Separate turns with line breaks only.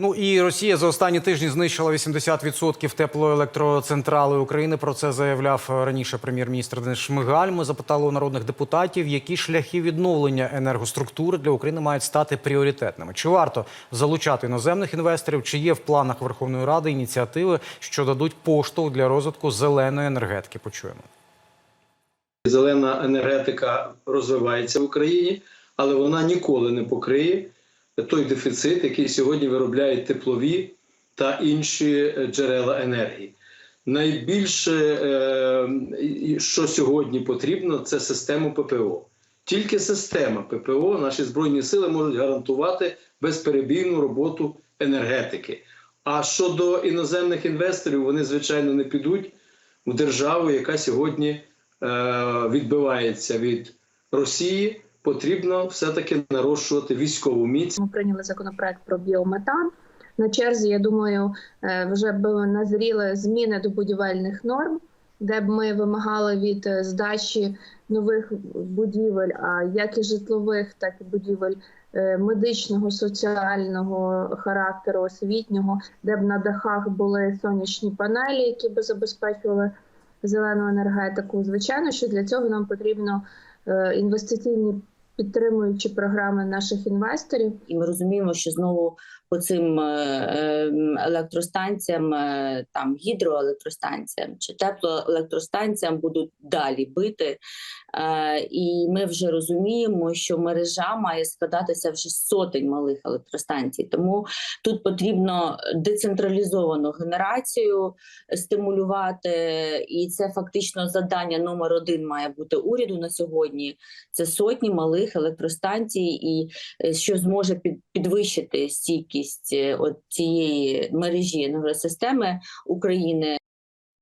Ну і Росія за останні тижні знищила 80% теплоелектроцентрали України. Про це заявляв е, раніше прем'єр-міністр Денис Шмигаль. Ми запитали у народних депутатів, які шляхи відновлення енергоструктури для України мають стати пріоритетними. Чи варто залучати іноземних інвесторів? Чи є в планах Верховної Ради ініціативи, що дадуть поштовх для розвитку зеленої енергетики? Почуємо.
Зелена енергетика розвивається в Україні, але вона ніколи не покриє той дефіцит, який сьогодні виробляють теплові та інші е, джерела енергії. Найбільше, е, що сьогодні потрібно, це система ППО. Тільки система ППО, наші збройні сили можуть гарантувати безперебійну роботу енергетики. А щодо іноземних інвесторів, вони звичайно не підуть в державу, яка сьогодні е, відбивається від Росії. Потрібно все-таки нарощувати військову міць.
Ми прийняли законопроект про біометан. На черзі, я думаю, е, вже б назріли зміни до будівельних норм, де б ми вимагали від е, здачі нових будівель, а як і житлових, так і будівель е, медичного, соціального характеру, освітнього, де б на дахах були сонячні панелі, які б забезпечували зелену енергетику. Звичайно, що для цього нам потрібно інвестиційні підтримуючі програми наших інвесторів.
і ми розуміємо, що знову по цим е, е, електростанціям, е, там гідроелектростанціям чи теплоелектростанціям будуть далі бити. Е, І ми вже розуміємо, що мережа має складатися вже сотень малих електростанцій. Тому тут потрібно децентралізовану генерацію стимулювати, і це фактично завдання номер один має бути уряду на сьогодні. Це сотні малих електростанцій, і е, що зможе під, підвищити стійкість е, от цієї мережі енергосистеми України